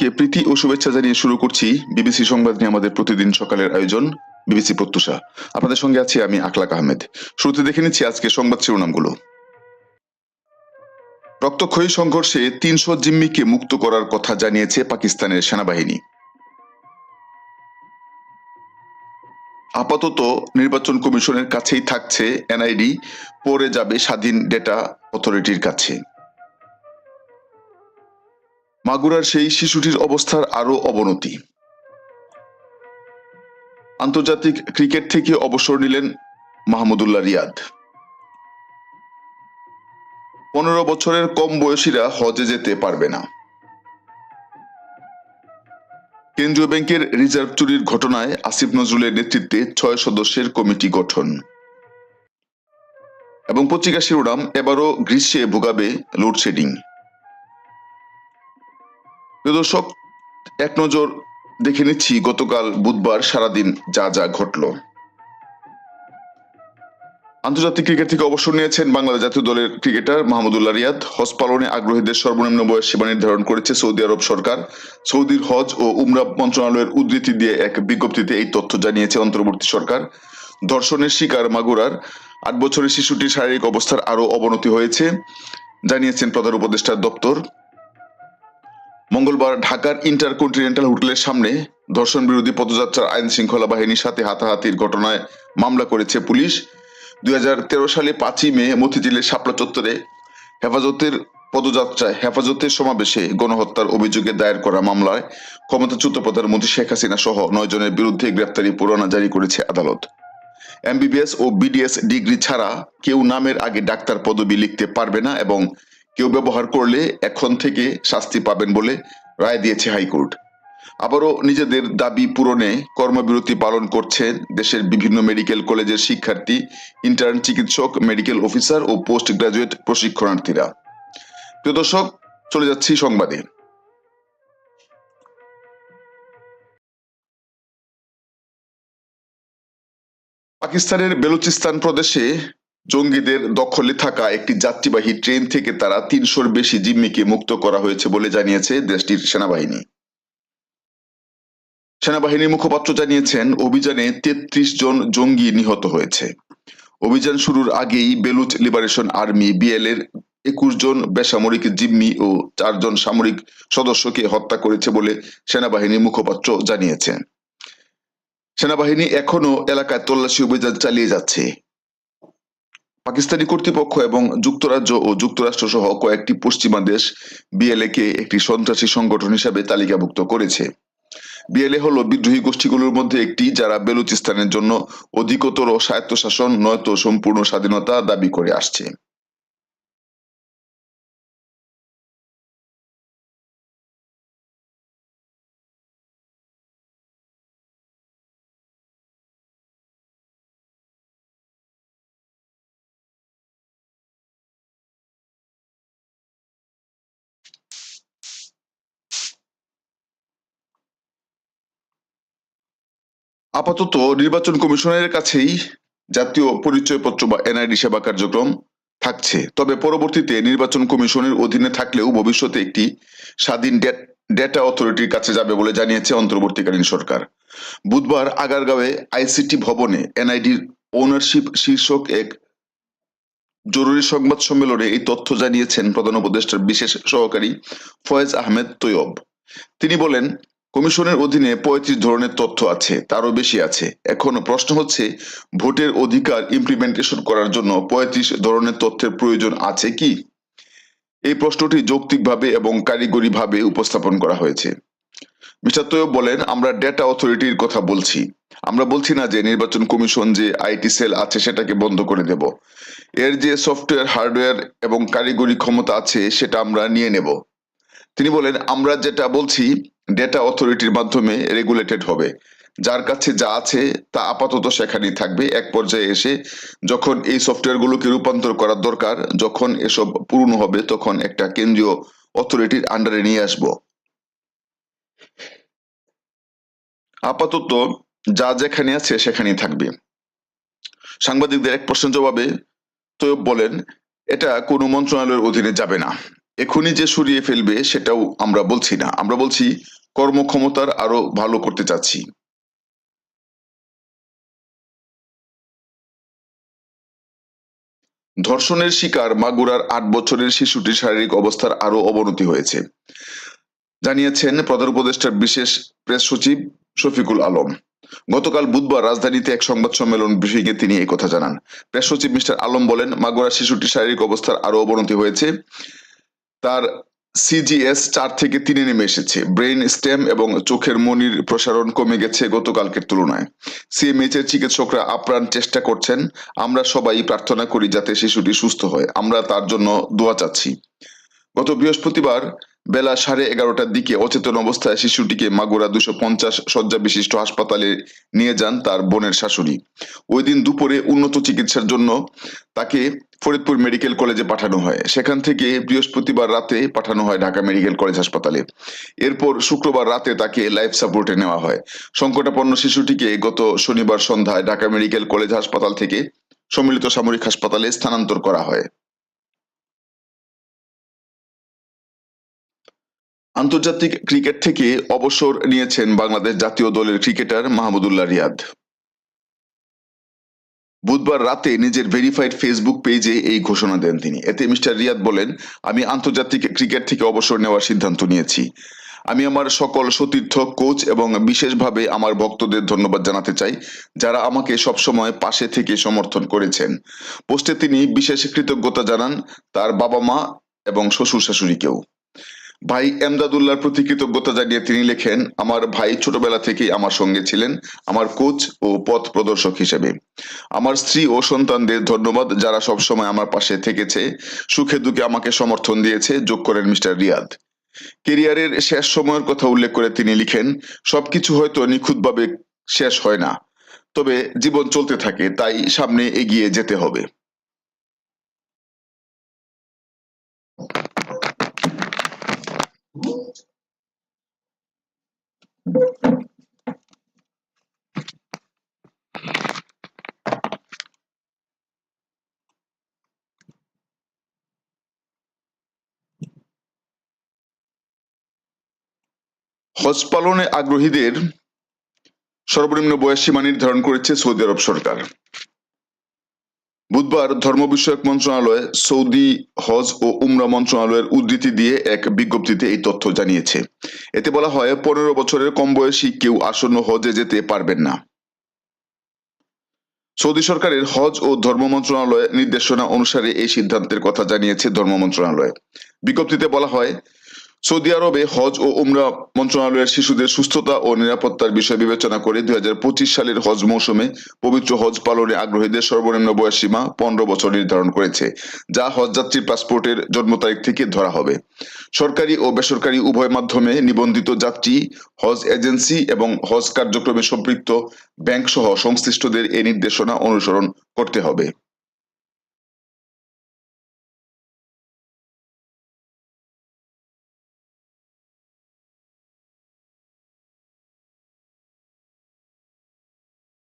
সবাইকে প্রীতি ও শুভেচ্ছা জানিয়ে শুরু করছি বিবিসি সংবাদ নিয়ে আমাদের প্রতিদিন সকালের আয়োজন বিবিসি প্রত্যুষা। আপনাদের সঙ্গে আছি আমি আকলাক আহমেদ। শুরুতে দেখে নিচ্ছি আজকে সংবাদ শিরোনামগুলো। রক্তক্ষয়ী সংঘর্ষে তিনশো জিম্মিকে মুক্ত করার কথা জানিয়েছে পাকিস্তানের সেনাবাহিনী। আপাতত নির্বাচন কমিশনের কাছেই থাকছে এনআইডি পরে যাবে স্বাধীন ডেটা অথরিটির কাছে। মাগুরার সেই শিশুটির অবস্থার আরও অবনতি। আন্তর্জাতিক ক্রিকেট থেকে অবসর নিলেন মাহমুদুল্লাহ রিয়াদ। পনেরো বছরের কম বয়সীরা হজে যেতে পারবে না। কেন্দ্রীয় ব্যাংকের রিজার্ভ চুরির ঘটনায় আসিফ নজরুলের নেতৃত্বে ছয় সদস্যের কমিটি গঠন। এবং পত্রিকা শিরোনাম, এবারও গ্রীষ্মে ভোগাবে লোডশেডিং। দর্শক এক নজর দেখে নিচ্ছি, গতকাল বুধবার সারাদিন যা যা ঘটল। আন্তর্জাতিক ক্রিকেট থেকে অবসর নিয়েছেন বাংলাদেশ জাতীয় দলের ক্রিকেটার মাহমুদুল্লাহ রিয়াদ। হজ পালনে আগ্রহীদের সর্বনিম্ন বয়স সীমা নির্ধারণ করেছে সৌদি আরব সরকার। সৌদির হজ ও উমরা মন্ত্রণালয়ের উদ্ধৃতি দিয়ে এক বিজ্ঞপ্তিতে এই তথ্য জানিয়েছে অন্তর্বর্তী সরকার। ধর্ষণের শিকার মাগুরার আট বছরের শিশুটির শারীরিক অবস্থার আরও অবনতি হয়েছে, জানিয়েছেন প্রধান উপদেষ্টার দপ্তর। মঙ্গলবার ঢাকার ইন্টারকন্টিনেন্টাল হোটেলের সামনে ধর্ষণ বিরোধী পদযাত্রার আইন শৃঙ্খলা বাহিনীর সাথে হাতাহাতির ঘটনায় মামলা করেছে পুলিশ। দুই সালে পাঁচই মে মতিঝিলের শাপলা চত্বরে হেফাজতের পদযাত্রায় হেফাজতের সমাবেশে গণহত্যার অভিযোগে দায়ের করা মামলায় ক্ষমতাচ্যুত প্রধানমন্ত্রী শেখ হাসিনা সহ নয় জনের বিরুদ্ধে গ্রেপ্তারি পরোয়ানা জারি করেছে আদালত। এমবিবিএস ও বিডিএস ডিগ্রি ছাড়া কেউ নামের আগে ডাক্তার পদবি লিখতে পারবে না এবং কেউ ব্যবহার করলে এখন থেকে শাস্তি পাবেন বলে রায় দিয়েছে হাইকোর্ট। আবারও নিজেদের দাবি পূরণে কর্মবিরতি পালন করছেন দেশের বিভিন্ন মেডিকেল কলেজের শিক্ষার্থী, ইন্টার্ন চিকিৎসক, মেডিকেল অফিসার ও পোস্ট গ্রাজুয়েট প্রশিক্ষণার্থীরা। প্রিয় দর্শক, চলে যাচ্ছি সংবাদে। পাকিস্তানের বেলুচিস্তান প্রদেশে জঙ্গিদের দখলে থাকা একটি যাত্রীবাহী ট্রেন থেকে তারা তিনশোর বেশি জিম্মিকে মুক্ত করা হয়েছে বলে জানিয়েছে দেশটির সেনাবাহিনী। সেনাবাহিনীর মুখপাত্র জানিয়েছেন, অভিযানে তেত্রিশ জন জঙ্গি নিহত হয়েছে। অভিযান শুরুর আগেই বেলুচ লিবারেশন আর্মি বিএল এর একুশ জন বেসামরিক জিম্মি ও চারজন সামরিক সদস্যকে হত্যা করেছে বলে সেনাবাহিনীর মুখপাত্র জানিয়েছেন। সেনাবাহিনী এখনও এলাকায় তল্লাশি অভিযান চালিয়ে যাচ্ছে। পাকিস্তানি কর্তৃপক্ষ এবং যুক্তরাজ্য ও যুক্তরাষ্ট্র সহ কয়েকটি পশ্চিমা দেশ বিএলএ কে একটি সন্ত্রাসী সংগঠন হিসাবে তালিকাভুক্ত করেছে। বিএলএ হল বিদ্রোহী গোষ্ঠীগুলোর মধ্যে একটি যারা বেলুচিস্তানের জন্য অধিকতর স্বায়ত্তশাসন, নয়তো সম্পূর্ণ স্বাধীনতা দাবি করে আসছে। আপাতত নির্বাচন কমিশনের কাছেই জাতীয় পরিচয়পত্র বা এনআইডি সেবা কার্যক্রম থাকছে। তবে পরবর্তীতে নির্বাচন কমিশনের অধীনে থাকলেও ভবিষ্যতে একটি স্বাধীন ডেটা অথরিটির কাছে যাবে বলে জানিয়েছে অন্তর্বর্তীকালীন সরকার। বুধবার আগারগাঁওয়ে আইসিটি ভবনে এনআইডির ওনারশিপ শীর্ষক এক জরুরি সংবাদ সম্মেলনে এই তথ্য জানিয়েছেন প্রধান উপদেষ্টার বিশেষ সহকারী ফয়েজ আহমেদ তৈয়ব। তিনি বলেন কমিশনের অধীনে পঁয়ত্রিশ ধরনের তথ্য আছে, তারও বেশি আছে। এখন প্রশ্ন হচ্ছে, ভোটের অধিকার ইমপ্লিমেন্টেশন করার জন্য পঁয়ত্রিশ ধরনের তথ্যের প্রয়োজন আছে কি? এই প্রশ্নটি যৌক্তিকভাবে এবং কারিগরিভাবে উপস্থাপন করা হয়েছে। মিস্টার তৈয়ব বলেন, আমরা ডেটা অথরিটির কথা বলছি। আমরা বলছি না যে নির্বাচন কমিশন যে আইটি সেল আছে সেটাকে বন্ধ করে দেব। এর যে সফটওয়্যার, হার্ডওয়্যার এবং কারিগরি ক্ষমতা আছে সেটা আমরা নিয়ে নেব। তিনি বলেন, আমরা যেটা বলছি ডেটা অথরিটির মাধ্যমে রেগুলেটেড হবে। যার কাছে যা আছে তা আপাতত সেখানেই থাকবে। এক পর্যায়ে এসে যখন এই সফটওয়্যারগুলোকে রূপান্তর করার দরকার, যখন এসব পূর্ণ হবে, তখন একটা কেন্দ্রীয় অথরিটির আন্ডারে নিয়ে আসব। আপাতত যা যেখানে আছে সেখানেই থাকবে। সাংবাদিকদের এক প্রশ্নের জবাবে তৈয়ব বলেন, এটা কোনো মন্ত্রণালয়ের অধীনে যাবে না। এখনই যে সরিয়ে ফেলবে সেটাও আমরা বলছি না। আমরা বলছি কর্মক্ষমতার আরও ভালো করতে চাচ্ছি। ধর্ষণের শিকার মাগুরার আট বছরের শিশুটির শারীরিক অবস্থার আরও অবনতি হয়েছে। জানিয়েছেন প্রধান উপদেষ্টার বিশেষ প্রেস সচিব শফিকুল আলম। গতকাল বুধবার রাজধানীতে এক সংবাদ সম্মেলন ব্রিফিংয়ে তিনি এই কথা জানান। প্রেস সচিব মিস্টার আলম বলেন মাগুরা শিশুটির শারীরিক অবস্থার আরও অবনতি হয়েছে। তার সিজিএস চার থেকে তিনে নেমে এসেছে। ব্রেইন, স্টেম এবং চোখের মনির প্রসারণ কমে গেছে গতকালকের তুলনায়। সিএমএইচ এর চিকিৎসকরা আপ্রাণ চেষ্টা করছেন, আমরা সবাই প্রার্থনা করি যাতে শিশুটি সুস্থ হয়। আমরা তার জন্য দোয়া চাচ্ছি। গত বৃহস্পতিবার বেলা সাড়ে এগারোটার দিকে অচেতন অবস্থায় শিশুটিকে মাগুরা দুশো পঞ্চাশ শয্যা বিশিষ্ট হাসপাতালে নিয়ে যান তার বোনের শাশুড়ি। ওই দিন দুপুরে উন্নত চিকিৎসার জন্য তাকে ফরিদপুর মেডিকেল কলেজে পাঠানো হয়। সেখান থেকে বৃহস্পতিবার রাতে পাঠানো হয় ঢাকা মেডিকেল কলেজ হাসপাতালে। এরপর শুক্রবার রাতে তাকে লাইফ সাপোর্টে নেওয়া হয়। সংকটাপন্ন শিশুটিকে গত শনিবার সন্ধ্যায় ঢাকা মেডিকেল কলেজ হাসপাতাল থেকে সম্মিলিত সামরিক হাসপাতালে স্থানান্তর করা হয়। আন্তর্জাতিক ক্রিকেট থেকে অবসর নিয়েছেন বাংলাদেশ জাতীয় দলের ক্রিকেটার মাহমুদুল্লাহ রিয়াদ। বুধবার রাতে নিজের ভেরিফাইড ফেসবুক পেজে এই ঘোষণা দেন তিনি। এতে মিস্টার রিয়াদ বলেন, আমি আন্তর্জাতিক ক্রিকেট থেকে অবসর নেওয়ার সিদ্ধান্ত নিয়েছি। আমি আমার সকল সতীর্থ কোচ এবং বিশেষভাবে আমার ভক্তদের ধন্যবাদ জানাতে চাই, যারা আমাকে সবসময় পাশে থেকে সমর্থন করেছেন। পোস্টে তিনি বিশেষ কৃতজ্ঞতা জানান তার বাবা মা এবং শ্বশুর শাশুড়িকেও ভাই এমদাদুল্লাহর প্রতি কৃতজ্ঞতা জানিয়ে তিনি লেখেন, আমার ভাই ছোটবেলা থেকেই আমার সঙ্গে ছিলেন, আমার কোচ ও পথ প্রদর্শক হিসেবে। আমার স্ত্রী ও সন্তানদের ধন্যবাদ যারা সব সময় আমার পাশে থেকেছে, সুখে দুঃখে আমাকে সমর্থন দিয়েছে, যোগ করেন মিস্টার রিয়াদ। কেরিয়ারের শেষ সময়ের কথা উল্লেখ করে তিনি লিখেন, সবকিছু হয়তো নিখুঁতভাবে শেষ হয় না, তবে জীবন চলতে থাকে, তাই সামনে এগিয়ে যেতে হবে। হজ পালনে আগ্রহীদের সর্বনিম্ন বয়স সীমা নির্ধারণ করেছে সৌদি আরব সরকার। বুধবার ধর্ম বিষয়ক মন্ত্রণালয় সৌদি হজ ও উমরা মন্ত্রণালয়ের উদ্ধৃতি দিয়ে এক বিজ্ঞপ্তিতে এই তথ্য জানিয়েছে। এতে বলা হয়, পনেরো বছরের কম বয়সী কেউ আসন্ন হজে যেতে পারবেন না। সৌদি সরকারের হজ ও ধর্ম মন্ত্রণালয়ের নির্দেশনা অনুসারে এই সিদ্ধান্তের কথা জানিয়েছে ধর্ম মন্ত্রণালয়। বিজ্ঞপ্তিতে বলা হয় সৌদি আরবে হজ ও উমরা মন্ত্রণালয়ের শিশুদের সুস্থতা ও নিরাপত্তার বিষয় বিবেচনা করে দুই হাজার পঁচিশ সালের হজ মৌসুমে পবিত্র হজ পালনে আগ্রহীদের সর্বনিম্ন বয়স সীমা পনেরো বছর নির্ধারণ করেছে, যা হজযাত্রীর পাসপোর্টের জন্ম তারিখ থেকে ধরা হবে। সরকারি ও বেসরকারি উভয় মাধ্যমে নিবন্ধিত যাত্রী, হজ এজেন্সি এবং হজ কার্যক্রমে সম্পৃক্ত ব্যাংক সহ সংশ্লিষ্টদের এই নির্দেশনা অনুসরণ করতে হবে।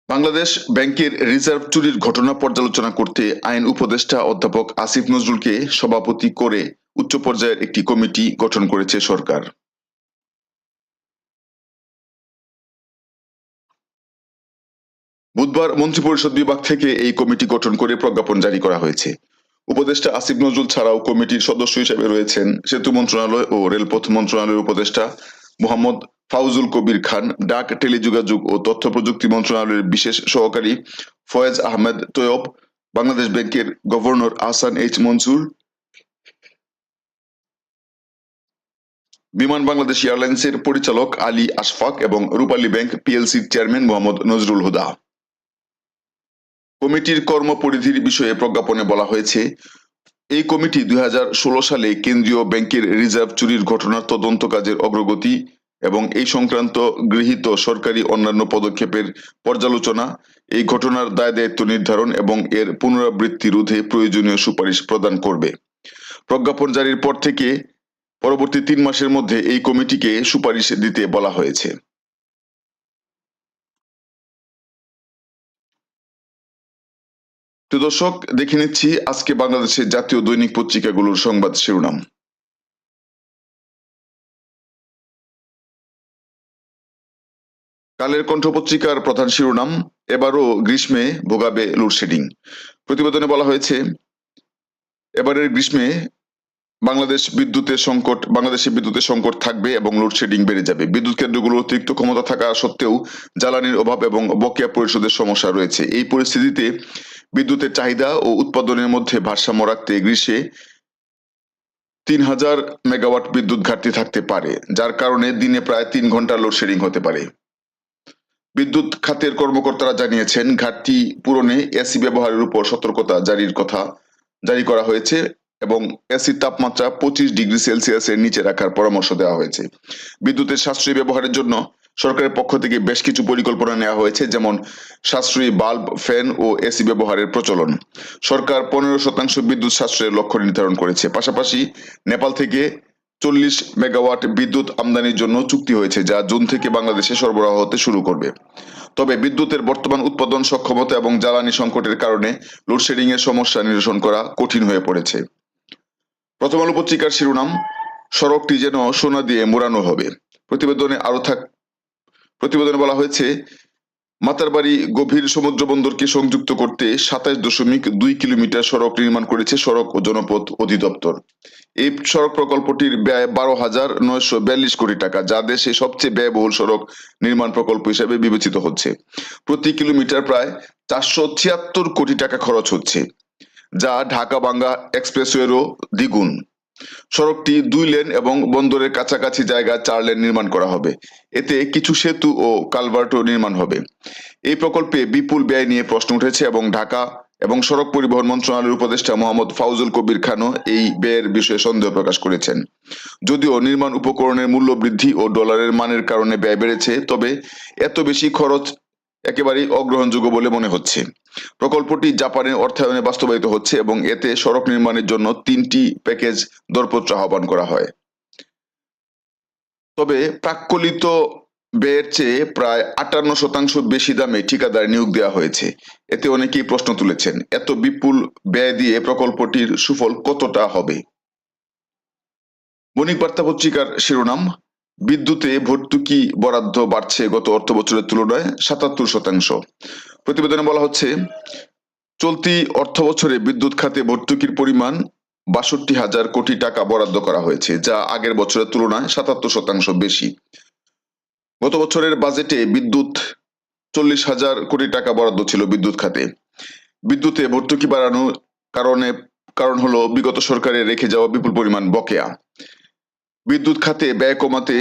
বাংলাদেশ ব্যাংকের রিজার্ভ চুরির ঘটনা পর্যালোচনা করতে আইন উপদেষ্টা অধ্যাপক আসিফ নজরুলকে সভাপতি করে উচ্চ পর্যায়ের একটি কমিটি গঠন করেছে সরকার। বুধবার মন্ত্রিপরিষদ বিভাগ থেকে এই কমিটি গঠন করে প্রজ্ঞাপন জারি করা হয়েছে। উপদেষ্টা আসিফ নজরুল ছাড়াও কমিটির সদস্য হিসেবে রয়েছেন সেতু মন্ত্রণালয় ও রেলপথ মন্ত্রণালয়ের উপদেষ্টা মোহাম্মদ ফাউজুল কবির খান, ডাক, টেলিযোগাযোগ ও তথ্য প্রযুক্তি মন্ত্রণালয়ের বিশেষ সহকারী ফয়েজ আহমেদ তৈয়ব, বাংলাদেশ ব্যাংকের গভর্নর আহসান এইচ মনসুর, বিমান বাংলাদেশ এয়ারলাইন্সের পরিচালক আলী আশফাক এবং রূপালী ব্যাংক পিএলসির চেয়ারম্যান মোহাম্মদ নজরুল হুদা। কমিটির কর্মপরিধির বিষয়ে প্রজ্ঞাপনে বলা হয়েছে এই কমিটি দুই হাজার ষোলো সালে কেন্দ্রীয় ব্যাংকের রিজার্ভ চুরির ঘটনার তদন্ত কাজের অগ্রগতি এবং এই সংক্রান্ত গৃহীত সরকারি অন্যান্য পদক্ষেপের পর্যালোচনা, এই ঘটনার দায় দায়িত্ব নির্ধারণ এবং এর পুনরাবৃত্তি রোধে প্রয়োজনীয় সুপারিশ প্রদান করবে। প্রজ্ঞাপন জারির পর থেকে পরবর্তী তিন মাসের মধ্যে এই কমিটিকে সুপারিশ দিতে বলা হয়েছে। তো দর্শক, দেখে নিচ্ছি আজকে বাংলাদেশের জাতীয় দৈনিক পত্রিকাগুলোর সংবাদ শিরোনাম। কালের কণ্ঠ পত্রিকার প্রধান শিরোনাম, এবারও গ্রীষ্মে ভোগাবে লোডশেডিং। প্রতিবেদনে বলা হয়েছে, এবারের গ্রীষ্মে বাংলাদেশ বিদ্যুতের সংকট, বাংলাদেশে বিদ্যুতের সংকট থাকবে এবং লোডশেডিং বেড়ে যাবে। বিদ্যুৎ কেন্দ্রগুলো অতিরিক্ত ক্ষমতা থাকা সত্ত্বেও জ্বালানির অভাব এবং বকেয়া পরিশোধের সমস্যা রয়েছে। এই পরিস্থিতিতে বিদ্যুতের চাহিদা ও উৎপাদনের মধ্যে ভারসাম্য রাখতে গ্রীষ্মে তিন হাজার মেগাওয়াট বিদ্যুৎ ঘাটতি থাকতে পারে, যার কারণে দিনে প্রায় তিন ঘণ্টা লোডশেডিং হতে পারে। বিদ্যুৎ খাতের কর্মকর্তারা জানিয়েছেন, ঘাটতি পূরণে এসি ব্যবহারের উপর সতর্কতা জারির কথা জারি করা হয়েছে এবং এসির তাপমাত্রা পঁচিশ ডিগ্রি সেলসিয়াসের নিচে রাখার পরামর্শ দেওয়া হয়েছে। বিদ্যুতের সাশ্রয়ী ব্যবহারের জন্য সরকারের পক্ষ থেকে বেশ কিছু পরিকল্পনা নেওয়া হয়েছে, যেমন সাশ্রয়ী বাল্ব, ফ্যান ও এসি ব্যবহারের প্রচলন। সরকার পনেরো শতাংশ বিদ্যুৎ সাশ্রয়ের লক্ষ্য নির্ধারণ করেছে। পাশাপাশি নেপাল থেকে চল্লিশ মেগাওয়াট বিদ্যুৎ আমদানির জন্য চুক্তি হয়েছে, যা জুন থেকে বাংলাদেশে সরবরাহ হতে শুরু করবে। তবে বিদ্যুতের বর্তমান উৎপাদন সক্ষমতা এবং জ্বালানি সংকটের কারণে লোডশেডিং এর সমস্যা নিরসন করা কঠিন হয়ে পড়েছে। প্রথম আলো পত্রিকার শিরোনাম, সড়কটি যেন সোনা দিয়ে মোড়ানো হবে। প্রতিবেদনে আরও থাক প্রতিবেদনে বলা হয়েছে, মাতারবাড়ি গভীর সমুদ্র বন্দরকে সংযুক্ত করতে সাতাশ দশমিক দুই কিলোমিটার সড়ক নির্মাণ করেছে সড়ক ও জনপথ অধিদপ্তর। এই সড়ক প্রকল্পটির ব্যয় বারো হাজার নয়শো বিয়াল্লিশ কোটি টাকা, যা দেশে সবচেয়ে ব্যয়বহুল সড়ক নির্মাণ প্রকল্প হিসেবে বিবেচিত হচ্ছে। প্রতি কিলোমিটার প্রায় চারশো ছিয়াত্তর কোটি টাকা খরচ হচ্ছে, যা ঢাকা বাঙ্গা এক্সপ্রেসওয়েরও দ্বিগুণ। সড়কটি দুই লেন এবং বন্দরের কাছাকাছি জায়গা চার লেন নির্মাণ করা হবে। এতে কিছু সেতু ও কালভার্টও নির্মাণ হবে। এই প্রকল্পে বিপুল ব্যয় নিয়ে প্রশ্ন উঠেছে এবং ঢাকা এবং সড়ক পরিবহন মন্ত্রণালয়ের উপদেষ্টা মোহাম্মদ ফাউজুল কবির খানও এই ব্যয়ের বিষয়ে সন্দেহ প্রকাশ করেছেন। যদিও নির্মাণ উপকরণের মূল্য বৃদ্ধি ও ডলারের মানের কারণে ব্যয় বেড়েছে, তবে এত বেশি খরচ একেবারেই অগ্রহণযোগ্য বলে মনে হচ্ছে। প্রকল্পটি জাপানের অর্থায়নে বাস্তবায়িত হচ্ছে এবং এতে সড়ক নির্মাণের জন্য তিনটি প্যাকেজ দরপত্র আহ্বান করা হয়। তবে প্রাক্কলিত ব্যয়ের চেয়ে প্রায় আটান্ন শতাংশ বেশি দামে ঠিকাদার নিয়োগ দেওয়া হয়েছে। এতে অনেকেই প্রশ্ন তুলেছেন, এত বিপুল ব্যয় দিয়ে প্রকল্পটির সুফল কতটা হবে? বণিক বার্তা পত্রিকার শিরোনাম বিদ্যুতে ভর্তুকি বরাদ্দ বাড়ছে গত অর্থ বছরের তুলনায় সাতাত্তর শতাংশ। প্রতিবেদনে বলা হচ্ছে, চলতি অর্থ বছরে বিদ্যুৎ খাতে ভর্তুকির পরিমাণ বাষট্টি হাজার কোটি টাকা বরাদ্দ করা হয়েছে, যা আগের বছরের তুলনায় সাতাত্তর শতাংশ বেশি। গত বছরের বাজেটে বিদ্যুৎ চল্লিশ হাজার কোটি টাকা বরাদ্দ ছিল বিদ্যুৎ খাতে। বিদ্যুতে ভর্তুকি বাড়ানোর কারণে, কারণ হলো বিগত সরকারের রেখে যাওয়া বিপুল পরিমাণ বকেয়া। বিদ্যুৎ খাতে, ব্যয় কমাতে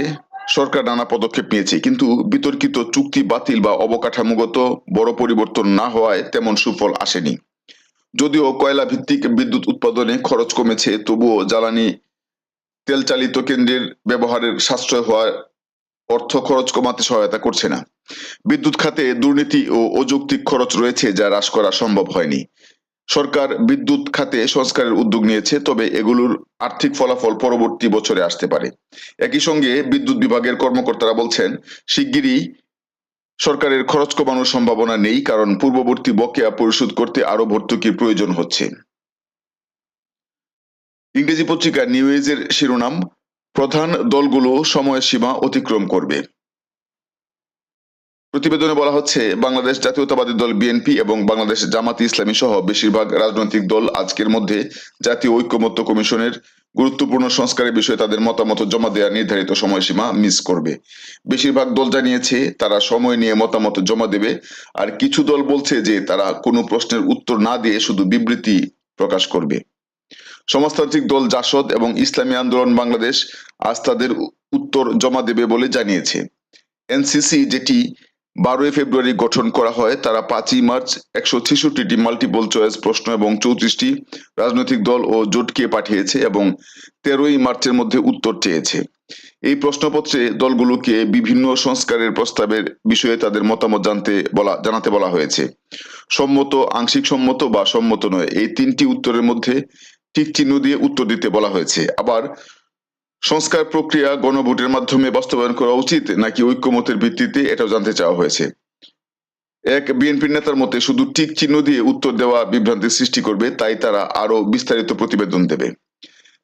সরকার নানা পদক্ষেপ নিয়েছে। কিন্তু বিতর্কিত চুক্তি বাতিল বা অবকাঠামোগত বড় পরিবর্তন না হওয়ায় তেমন সুফল আসেনি। যদিও কয়লা ভিত্তিক বিদ্যুৎ উৎপাদনে খরচ কমেছে, তবুও জ্বালানি তেল চালিত কেন্দ্রের ব্যবহারের সাশ্রয় হওয়ার অর্থ খরচ কমাতে সহায়তা করছে না। বিদ্যুৎ খাতে দুর্নীতি ও অযৌক্তিক খরচ রয়েছে যা হ্রাস করা সম্ভব হয়নি। সরকার বিদ্যুৎ খাতে সংস্কারের উদ্যোগ নিয়েছে, তবে এগুলোর আর্থিক ফলাফল পরবর্তী বছরে আসতে পারে। একই সঙ্গে বিদ্যুৎ বিভাগের কর্মকর্তারা বলছেন, শিগগিরই সরকারের খরচ কমানোর সম্ভাবনা নেই, কারণ পূর্ববর্তী বকেয়া পরিশোধ করতে আরও ভর্তুকির প্রয়োজন হচ্ছে। ইংরেজি পত্রিকা নিউ এজের শিরোনাম, প্রধান দলগুলো সময়সীমা অতিক্রম করবে। প্রতিবেদনে বলা হচ্ছে, বাংলাদেশ জাতীয়তাবাদী দল বিএনপি এবং বাংলাদেশ জামাতি ইসলামী সহ বেশিরভাগ রাজনৈতিক দল আজকের মধ্যে জাতীয় ঐক্যমত্য কমিশনের গুরুত্বপূর্ণ সংস্কারের বিষয়ে তাদের মতামত জমা দেওয়ার নির্ধারিত সময়সীমা মিস করবে। বেশিরভাগ দল জানিয়েছে, তারা সময় নিয়ে মতামত জমা দেবে, আর কিছু দল বলছে যে তারা কোনো প্রশ্নের উত্তর না দিয়ে শুধু বিবৃতি প্রকাশ করবে। সমাজতান্ত্রিক দল জাসদ এবং ইসলামী আন্দোলন বাংলাদেশ আজ তাদের উত্তর জমা দেবে বলে জানিয়েছে। এনসিসি যেটি বারোই ফেব্রুয়ারি গঠন করা হয়। তারা পাঁচই মার্চ একশো ছেষট্টিটি মাল্টিপল চয়েস প্রশ্ন এবং চৌত্রিশটি রাজনৈতিক দল ও জোটকে পাঠিয়েছে এবং তেরোই মার্চের মধ্যে উত্তর চেয়েছে। এই প্রশ্নপত্রে দলগুলোকে বিভিন্ন সংস্কারের প্রস্তাবের বিষয়ে তাদের মতামত জানতে বলা, জানাতে বলা হয়েছে। সম্মত, আংশিক সম্মত বা সম্মত নয়, এই তিনটি উত্তরের মধ্যে টিক চিহ্ন দিয়ে উত্তর দিতে বলা হয়েছে। আবার সংস্কার প্রক্রিয়া গণভোটের মাধ্যমে বাস্তবায়ন করা উচিত নাকি ঐক্যমতের ভিত্তিতে এটাও জানতে চাওয়া হয়েছে? এক বিএনপি নেতার মতে, শুধু টিক চিহ্ন দিয়ে উত্তর দেওয়া বিভ্রান্তির সৃষ্টি করবে, তাই তারা আরও বিস্তারিত প্রতিবেদন দেবে।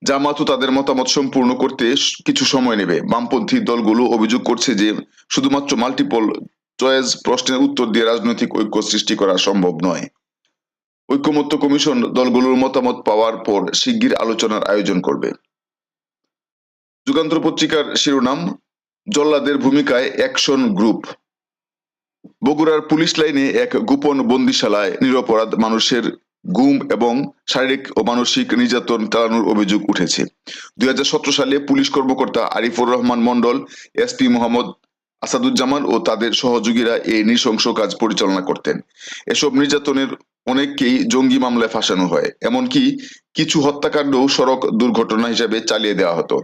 জামাতও তাদের মতামত সম্পূর্ণ করতে কিছু সময় নেবে। বামপন্থী দলগুলো অভিযোগ করছে যে, শুধুমাত্র মাল্টিপল চয়েস প্রশ্নের উত্তর দিয়ে রাজনৈতিক ঐক্য সৃষ্টি করা সম্ভব নয়। ঐক্যমত্য কমিশন দলগুলোর মতামত পাওয়ার পর শিগগির আলোচনার আয়োজন করবে। যুগান্তর পত্রিকার শিরোনাম, জল্লাদের ভূমিকায় অ্যাকশন গ্রুপ। বগুড়ার পুলিশ লাইনে এক গোপন বন্দিশালায় নিরপরাধ মানুষের গুম এবং শারীরিক ও মানসিক নির্যাতন চালানোর অভিযোগ উঠেছে। দুই হাজার সতেরো সালে পুলিশ কর্মকর্তা আরিফুর রহমান মন্ডল এসপি মোহাম্মদ আসাদুজ্জামান ও তাদের সহযোগীরা এই নৃশংস কাজ পরিচালনা করতেন। এসব নির্যাতনের অনেককেই জঙ্গি মামলায় ফাঁসানো হয়। এমনকি কিছু হত্যাকাণ্ডও সড়ক দুর্ঘটনা হিসেবে চালিয়ে দেওয়া হতো।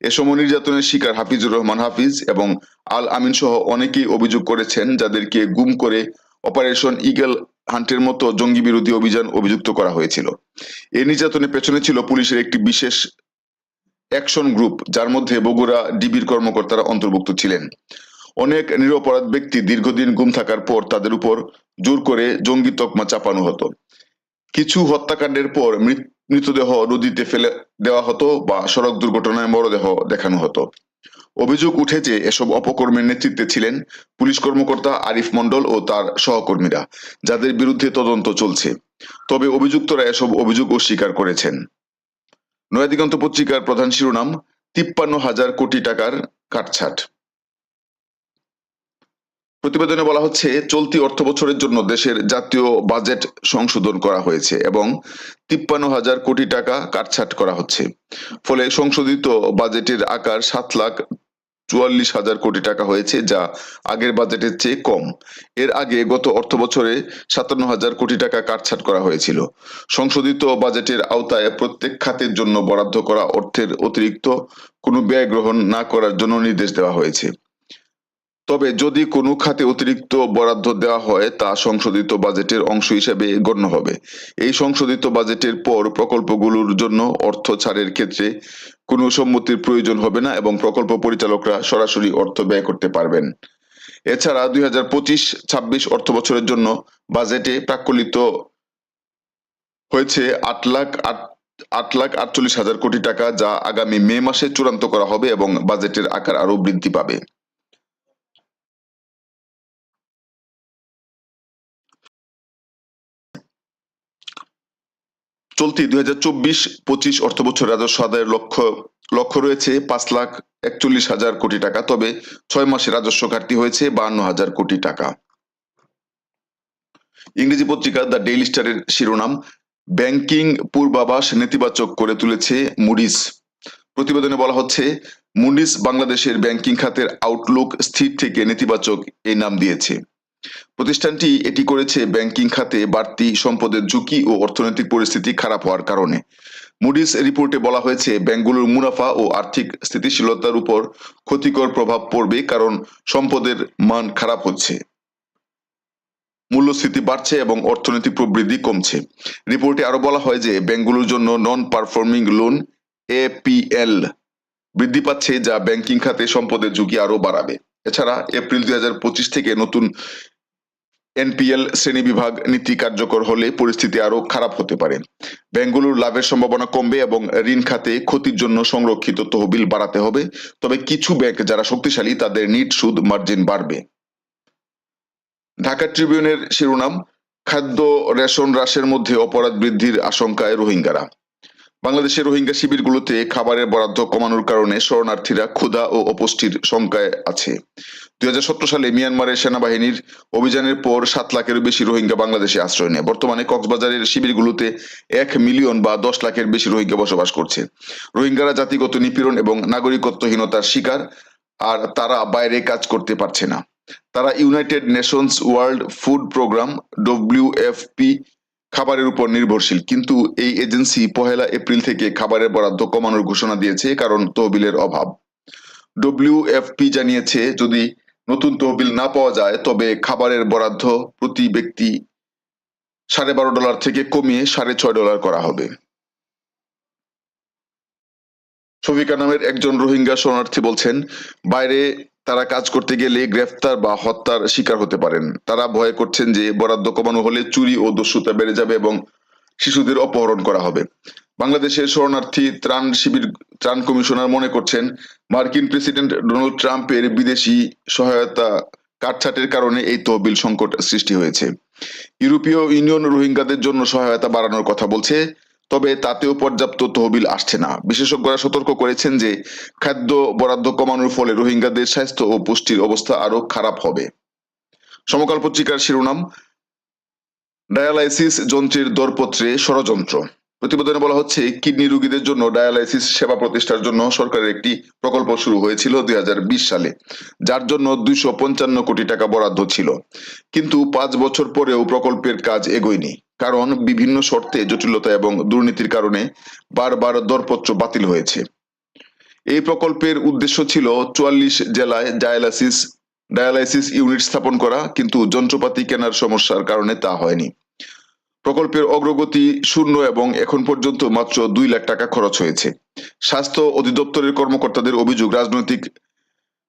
এ সময় নির্যাতনের শিকার হাফিজুর রহমান হাফিজ এবং আল আমিন সহ অনেকেই অভিযোগ করেছেন যাদেরকে গুম করে অপারেশন ইগল হান্টের মতো জঙ্গি বিরোধী অভিযান অভিযুক্ত করা হয়েছিল। এই নির্যাতনের পেছনে ছিল পুলিশের একটি বিশেষ অ্যাকশন গ্রুপ, যার মধ্যে বগুড়া ডিবির কর্মকর্তারা অন্তর্ভুক্ত ছিলেন। অনেক নিরপরাধ ব্যক্তি দীর্ঘদিন গুম থাকার পর তাদের উপর জোর করে জঙ্গি তকমা চাপানো হতো। কিছু হত্যাকাণ্ডের পর মৃত- মৃতদেহ নদীতে ফেলে দেওয়া হতো বা সড়ক দুর্ঘটনায় মরদেহ দেখানো হতো। অভিযোগ উঠে যে এসব অপকর্মের নেতৃত্বে ছিলেন পুলিশ কর্মকর্তা আরিফ মন্ডল ও তার সহকর্মীরা, যাদের বিরুদ্ধে তদন্ত চলছে। তবে অভিযুক্তরা এসব অভিযোগ অস্বীকার করেছেন। নয়াদিগন্ত পত্রিকার প্রধান শিরোনাম, তিপ্পান্ন হাজার কোটি টাকার কাটছাট। প্রতিবেদনে বলা হচ্ছে, চলতি অর্থ বছরের জন্য দেশের জাতীয় বাজেট সংশোধন করা হয়েছে এবং তিপ্পান্ন হাজার কোটি টাকা কাটছাট করা হচ্ছে। ফলে সংশোধিত বাজেটের আকার সাত লাখ চুয়াল্লিশ হাজার কোটি টাকা হয়েছে, যা আগের বাজেটের চেয়ে কম। এর আগে গত অর্থ বছরে সাতান্ন হাজার কোটি টাকা কাটছাট করা হয়েছিল। সংশোধিত বাজেটের আওতায় প্রত্যেক খাতের জন্য বরাদ্দ করা অর্থের অতিরিক্ত কোনো ব্যয় গ্রহণ না করার জন্য নির্দেশ দেওয়া হয়েছে। তবে যদি কোনো খাতে অতিরিক্ত বরাদ্দ দেওয়া হয়, তা সংশোধিত বাজেটের অংশ হিসেবে গণ্য হবে। এই সংশোধিত বাজেটের পর প্রকল্পগুলোর জন্য অর্থ ছাড়ের ক্ষেত্রে কোনো সম্মতির প্রয়োজন হবে না এবং প্রকল্প পরিচালকরা সরাসরি অর্থ ব্যয় করতে পারবেন। এছাড়া দুই হাজার পঁচিশ, ছাব্বিশ অর্থ বছরের জন্য বাজেটে প্রাক্কলিত হয়েছে আট লাখ আট আট লাখ আটচল্লিশ হাজার কোটি টাকা, যা আগামী মে মাসে চূড়ান্ত করা হবে এবং বাজেটের আকার আরও বৃদ্ধি পাবে। চলতি দুই হাজার চব্বিশ পঁচিশ অর্থ বছর রাজস্ব আদায়ের লক্ষ্য লক্ষ্য রয়েছে পাঁচ লাখ একচল্লিশ হাজার কোটি টাকা, তবে ছয় মাসে রাজস্ব ঘাটতি হয়েছে বান্ন হাজার কোটি টাকা। ইংরেজি পত্রিকা দ্য ডেইলি স্টারের শিরোনাম, ব্যাংকিং পূর্বাভাস নেতিবাচক করে তুলেছে মুডিস। প্রতিবেদনে বলা হচ্ছে, মুডিস বাংলাদেশের ব্যাংকিং খাতের আউটলুক স্থির থেকে নেতিবাচক এই নাম দিয়েছে। প্রতিষ্ঠানটি এটি করেছে ব্যাংকিং খাতে বাড়তি সম্পদের ঝুঁকি ও অর্থনৈতিক পরিস্থিতি খারাপ হওয়ার কারণে। মুডিস রিপোর্টে বলা হয়েছে, ব্যাংকগুলোর মুনাফা ও আর্থিক স্থিতিশীলতার উপর ক্ষতিকর প্রভাব পড়বে কারণ সম্পদের মান খারাপ হচ্ছে। মূল্যস্ফীতি বাড়ছে এবং অর্থনৈতিক প্রবৃদ্ধি কমছে। রিপোর্টে আরও বলা হয় যে, ব্যাংকগুলোর জন্য নন পারফর্মিং লোন এপিএল বৃদ্ধি পাচ্ছে যা ব্যাংকিং খাতে সম্পদের ঝুঁকি আরও বাড়াবে। এছাড়া এপ্রিল দুই হাজার পঁচিশ থেকে নতুন এনপিএল শ্রেণি বিভাগ নীতি কার্যকর হলে পরিস্থিতি আরও খারাপ হতে পারে। ব্যাংকগুলোর লাভের সম্ভাবনা কমবে এবং ঋণ খাতে ক্ষতির জন্য সংরক্ষিত তহবিল বাড়াতে হবে। তবে কিছু ব্যাংক যারা শক্তিশালী, তাদের নিট সুদ মার্জিন বাড়বে। ঢাকা ট্রিবিউনের শিরোনাম, খাদ্য রেশন হ্রাসের মধ্যে অপরাধ বৃদ্ধির আশঙ্কায় রোহিঙ্গারা। বাংলাদেশের রোহিঙ্গা শিবিরগুলোতে খাবারের বরাদ্দ কমানোর কারণে শরণার্থীরা ক্ষুধা ও অপুষ্টির শঙ্কায় আছে। দুই সালে মিয়ানমারের সেনাবাহিনীর অভিযানের পর সাত লাখেরও বেশি রোহিঙ্গা বাংলাদেশে আশ্রয় নেয়। বর্তমানে কক্সবাজারের শিবিরগুলোতে এক মিলিয়ন বা দশ লাখের বেশি রোহিঙ্গা বসবাস করছে। রোহিঙ্গারা জাতিগত নিপীড়ন এবং নাগরিকত্বহীনতার শিকার, আর তারা বাইরে কাজ করতে পারছে না। তারা United Nations World Food Programme WFP খাবারের উপর নির্ভরশীল। কিন্তু এই এজেন্সি পহেলা এপ্রিল থেকে খাবারের বরাদ্দ কমানোর ঘোষণা দিয়েছে কারণ তহবিলের অভাব। ডব্লিউএফপি জানিয়েছে, যদি নতুন তহবিল না পাওয়া যায়, তবে খাবারের বরাদ্দ প্রতি ব্যক্তি সাড়ে বারো ডলার থেকে কমিয়ে সাড়ে ছয় ডলার করা হবে। শফিকা নামের একজন রোহিঙ্গা শরণার্থী বলছেন, বাইরে তারা কাজ করতে গেলে গ্রেফতার বা হত্যার শিকার হতে পারেন। তারা ভয় করছেন যে বরাদ্দ কমানো হলে চুরি ও দস্যুতা বেড়ে যাবে এবং শিশুদের অপহরণ করা হবে। বাংলাদেশের শরণার্থী ত্রাণ শিবির, ত্রাণ কমিশনার মনে করছেন, মার্কিন প্রেসিডেন্ট ডোনাল্ড ট্রাম্পের বিদেশি সহায়তা কাটছাটের কারণে এই তহবিল সংকট সৃষ্টি হয়েছে। ইউরোপীয় ইউনিয়ন রোহিঙ্গাদের জন্য সহায়তা বাড়ানোর কথা বলছে তবে তাতেও পর্যাপ্ত তহবিল আসছে না। বিশেষজ্ঞরা সতর্ক করেছেন যে, খাদ্য বরাদ্দ কমানোর ফলে রোহিঙ্গাদের স্বাস্থ্য ও পুষ্টির অবস্থা আরও খারাপ হবে। সমকাল পত্রিকার শিরোনাম, ডায়ালাইসিস যন্ত্রের দরপত্রে ষড়যন্ত্র। প্রতিবেদনে বলা হচ্ছে, কিডনি রোগীদের জন্য ডায়ালাইসিস সেবা প্রতিষ্ঠার জন্য সরকারের একটি প্রকল্প শুরু হয়েছিল দুই হাজার বিশ সালে। যার জন্য দুইশো পঞ্চান্ন কোটি টাকা বরাদ্দ ছিল। কিন্তু পাঁচ বছর পরেও প্রকল্পের কাজ এগোয়নি। কারণ বিভিন্ন শর্তে জটিলতা এবং দুর্নীতির কারণে বারবার দরপত্র বাতিল হয়েছে। এই প্রকল্পের উদ্দেশ্য ছিল চুয়াল্লিশ জেলায় ডায়ালাইসিস ডায়ালাইসিস ইউনিট স্থাপন করা, কিন্তু যন্ত্রপাতি কেনার সমস্যার কারণে তা হয়নি। প্রকল্পের অগ্রগতি শূন্য এবং এখন পর্যন্ত মাত্র দুই লাখ টাকা খরচ হয়েছে। স্বাস্থ্য অধিদপ্তরের কর্মকর্তাদের অভিযোগ, রাজনৈতিক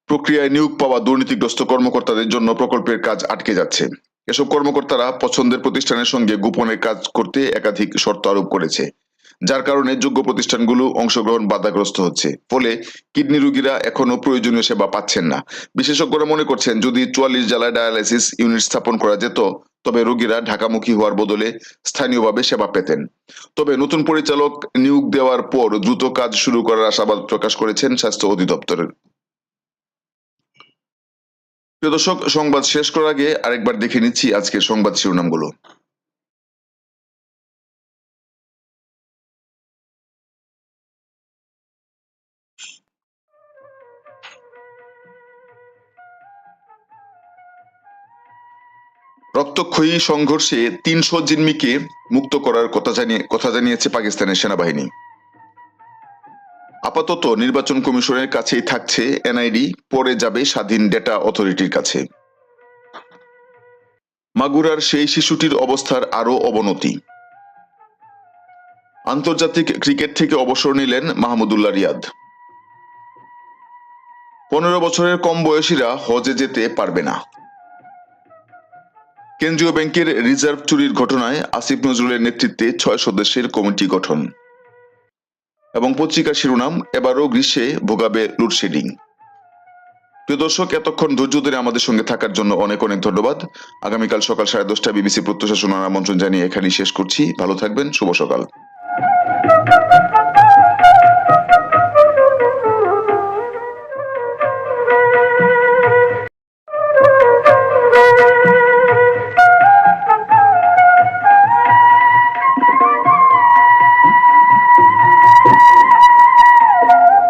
প্রক্রিয়ায় নিয়োগ পাওয়া দুর্নীতিগ্রস্ত কর্মকর্তাদের জন্য প্রকল্পের কাজ আটকে যাচ্ছে। এসব কর্মকর্তারা পছন্দের প্রতিষ্ঠানের সঙ্গে গোপনে কাজ করতে একাধিক শর্ত আরোপ করেছে, যার কারণে যোগ্য প্রতিষ্ঠানগুলো অংশগ্রহণ বাধাগ্রস্ত হচ্ছে। ফলে কিডনি রোগীরা এখনও প্রয়োজনীয় সেবা পাচ্ছেন না। বিশেষজ্ঞরা মনে করছেন, যদি চুয়াল্লিশ জেলায় ডায়ালাইসিস ইউনিট স্থাপন করা যেত, তবে রোগীরা ঢাকামুখী হওয়ার বদলে স্থানীয়ভাবে সেবা পেতেন। তবে নতুন পরিচালক নিয়োগ দেওয়ার পর দ্রুত কাজ শুরু করার আশাবাদ প্রকাশ করেছেন স্বাস্থ্য অধিদপ্তরের। সংবাদ শেষ করার আগে আরেকবার দেখে নিচ্ছি আজকের সংবাদ শিরোনামগুলো। রক্তক্ষয়ী সংঘর্ষে তিনশো জিম্মিকে মুক্ত করার কথা জানিয়ে কথা জানিয়েছে পাকিস্তানের সেনাবাহিনী। আপাতত নির্বাচন কমিশনের কাছেই থাকছে এনআইডি, পরে যাবে স্বাধীন ডেটা অথরিটির কাছে। মাগুরার সেই শিশুটির অবস্থার আরও অবনতি। আন্তর্জাতিক ক্রিকেট থেকে অবসর নিলেন মাহমুদুল্লাহ রিয়াদ। পনেরো বছরের কম বয়সীরা হজে যেতে পারবে না। কেন্দ্রীয় ব্যাংকের রিজার্ভ চুরির ঘটনায় আসিফ নজরুলের নেতৃত্বে ছয় সদস্যের কমিটি গঠন। এবং পত্রিকার শিরোনাম, এবারও গ্রীষ্মে ভোগাবে লোডশেডিং প্রিয় দর্শক, এতক্ষণ ধৈর্য ধরে আমাদের সঙ্গে থাকার জন্য অনেক অনেক ধন্যবাদ। আগামীকাল সকাল সাড়ে দশটা বিবিসি প্রত্যাশা শোনার আমন্ত্রণ জানিয়ে এখানেই শেষ করছি। ভালো থাকবেন, শুভ সকাল।